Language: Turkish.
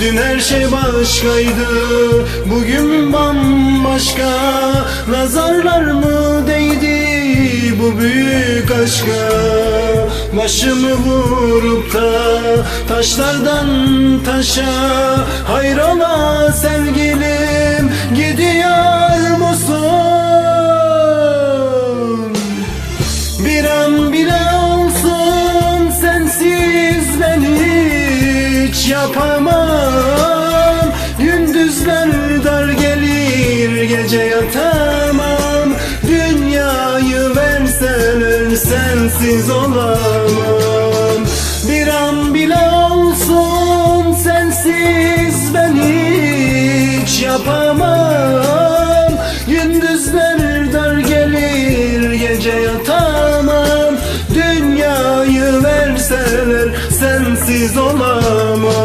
Dün her şey başkaydı Bugün bambaşka. Nazarlar mı değdi bu büyük aşka? Başımı vurup da Taşlardan taşa Hayrola sevgilim Gidiyor musun? Bir an bile olsun sensiz ben hiç yapamam gece yatamam. Dünyayı versen sensiz olamam. Bir an bile olsun sensiz ben hiç yapamam. Gündüzler dar gelir gece yatamam. Dünyayı verseler sensiz olamam.